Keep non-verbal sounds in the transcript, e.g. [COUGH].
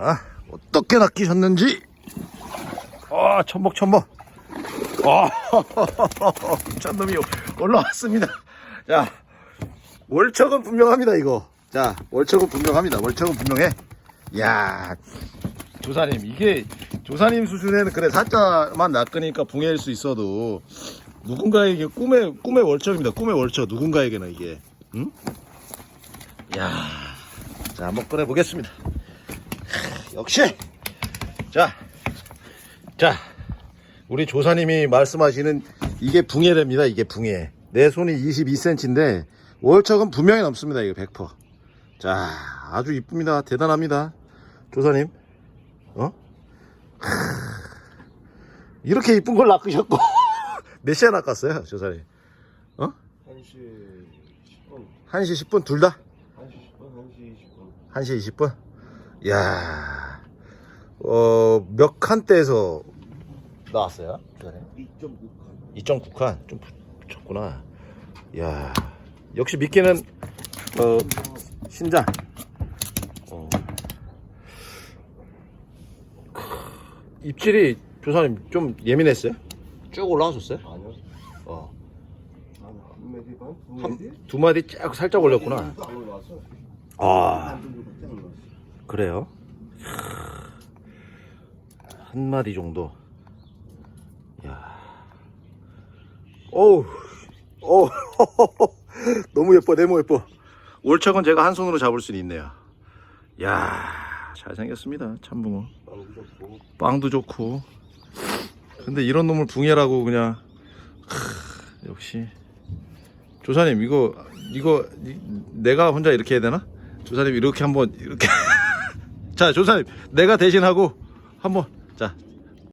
아, 어떻게 낚이셨는지. 아, 첨복, 첨복. 아, [LAUGHS] 미친놈이 올라왔습니다. 자, 월척은 분명합니다, 이거. 자, 월척은 분명합니다. 월척은 분명해. 야 조사님, 이게, 조사님 수준에는 그래, 사자만 낚으니까 붕해일 수 있어도, 누군가에게 꿈의, 꿈의 월척입니다. 꿈의 월척. 누군가에게는 이게. 응? 야 자, 한번 꺼내 보겠습니다. 역시! 자, 자, 우리 조사님이 말씀하시는 이게 붕해랍니다. 이게 붕해. 내 손이 22cm인데, 월척은 분명히 넘습니다. 이거 100%. 자, 아주 이쁩니다. 대단합니다. 조사님. 어? 하, 이렇게 이쁜 걸 낚으셨고. [LAUGHS] 몇 시에 낚았어요, 조사님? 어? 1시 10분, 1시 10분 둘 다? 1시 10분, 1시 20분. 1시 20분? 이야, 어, 몇 칸대에서 나왔어요? 조사님? 2.9칸. 2.9칸 좀 붙였구나. 야 역시 미끼는 어 신장. 어. 크, 입질이 조사님 좀 예민했어요? 쭉 올라왔었어요? 아니요. 어. 한 메디 반? 두 한, 메디? 두 마디 쫙 살짝 올렸구나. 올라왔어. 아. 그래요? 한 마디 정도. 야. 어우, [LAUGHS] 너무 예뻐, 너무 예뻐. 올척은 제가 한 손으로 잡을 수 있네요. 야, 잘생겼습니다, 참붕어. 빵도 좋고. 빵도 좋고. 근데 이런 놈을 붕해라고 그냥. 크, 역시. 조사님, 이거, 이거, 이- 내가 혼자 이렇게 해야 되나? 조사님, 이렇게 한번, 이렇게. [LAUGHS] 자, 조사님, 내가 대신하고, 한번, 자,